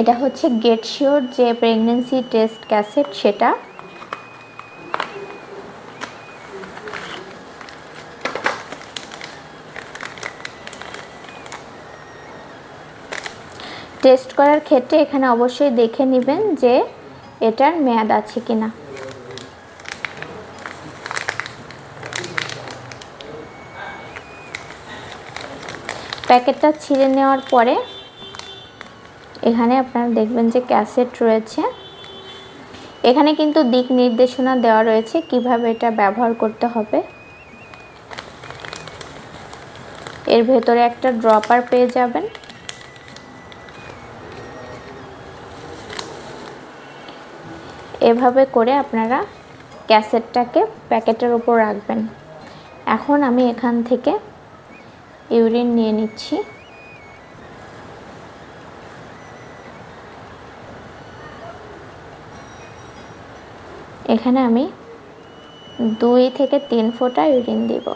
এটা হচ্ছে get sure যে প্রেগনেন্সি টেস্ট ক্যাসেট সেটা। টেস্ট করার ক্ষেত্রে এখানে অবশ্যই দেখে নেবেন যে এটার মেয়াদ আছে কিনা। প্যাকেটটা ছিঁড়ে নেওয়ার পরে এখানে আপনারা দেখবেন যে ক্যাসেট রয়েছে। এখানে কিন্তু দিক নির্দেশনা দেওয়া রয়েছে কীভাবে এটা ব্যবহার করতে হবে। এর ভেতরে একটা ড্রপার পেয়ে যাবেন। এভাবে করে আপনারা ক্যাসেটটাকে প্যাকেটের উপর রাখবেন। এখন আমি এখান থেকে ইউরিন নিয়ে নিচ্ছি। এখানে আমি দুই থেকে তিন ফোঁটা ইউরিন দিব।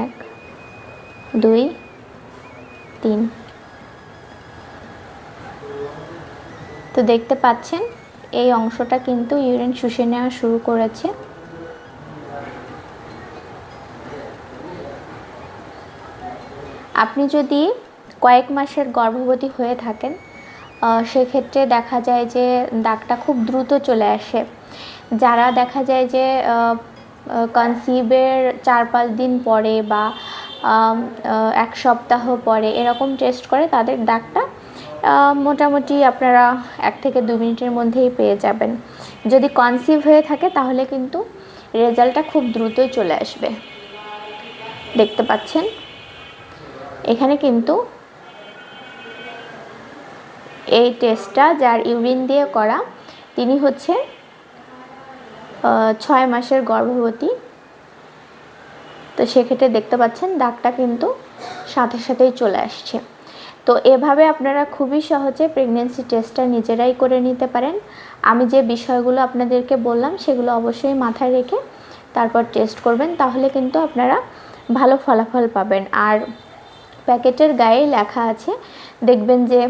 এক, দুই, তিন। তো দেখতে পাচ্ছেন, এই অংশটা কিন্তু ইউরিন শুষে নেওয়া শুরু করেছে। আপনি যদি কয়েক মাসের গর্ভবতী হয়ে থাকেন সেক্ষেত্রে দেখা যায় যে দাগটা খুব দ্রুত চলে আসে। যারা দেখা যায় যে কনসিভের চার পাঁচ দিন পরে বা এক সপ্তাহ পরে এরকম টেস্ট করে তাদের দাগটা মোটামুটি আপনারা এক থেকে দু মিনিটের মধ্যেই পেয়ে যাবেন। যদি কনসিভ হয়ে থাকে তাহলে কিন্তু রেজাল্টটা খুব দ্রুতই চলে আসবে। দেখতে পাচ্ছেন? এখানে কিন্তু এই টেস্টটা যার ইউরিন দিয়ে করা, তিনি হচ্ছে ছয় মাসের গর্ভবতী। তো সেক্ষেত্রে দেখতে পাচ্ছেন দাগটা কিন্তু সাথে সাথেই চলে আসছে। তো এভাবে আপনারা খুবই সহজে প্রেগনেন্সি টেস্টটা নিজেরাই করে নিতে পারেন। আমি যে বিষয়গুলো আপনাদেরকে বললাম, সেগুলো অবশ্যই মাথায় রেখে তারপর টেস্ট করবেন, তাহলে কিন্তু আপনারা ভালো ফলাফল পাবেন। আর প্যাকেটের গায়ে লেখা আছে, দেখবেন যে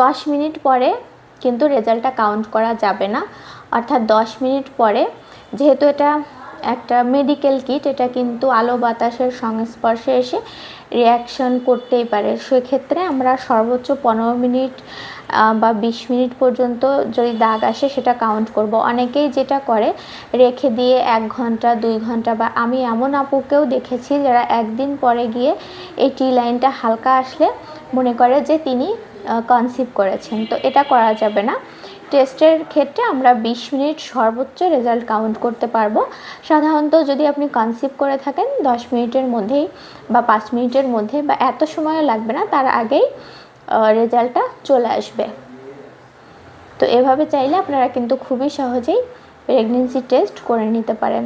দশ মিনিট পরে কিন্তু রেজাল্টটা কাউন্ট করা যাবে না। অর্থাৎ দশ মিনিট পরে, যেহেতু এটা একটা মেডিকেল কিট এটা কিন্তু আলো বাতাসের সংস্পর্শে এসে রিয়াকশন করতেই পারে। সেক্ষেত্রে আমরা সর্বোচ্চ পনেরো মিনিট বা বিশ মিনিট পর্যন্ত যদি দাগ আসে সেটা কাউন্ট করব। অনেকেই যেটা করে, রেখে দিয়ে এক ঘণ্টা, দুই ঘণ্টা, বা আমি এমন আপুকেও দেখেছি যারা একদিন পরে গিয়ে এই টি লাইনটা হালকা আসলে মনে করে যে তিনি কনসিভ করেছেন। তো এটা করা যাবে না। টেস্টের ক্ষেত্রে আমরা বিশ মিনিট সর্বোচ্চ রেজাল্ট কাউন্ট করতে পারব। সাধারণত যদি আপনি কনসিভ করে থাকেন, দশ মিনিটের মধ্যেই বা পাঁচ মিনিটের মধ্যে বা এত সময় লাগবে না, তার আগেই রেজাল্টটা চলে আসবে। তো এভাবে চাইলে আপনারা কিন্তু খুবই সহজেই প্রেগনেন্সি টেস্ট করে নিতে পারেন।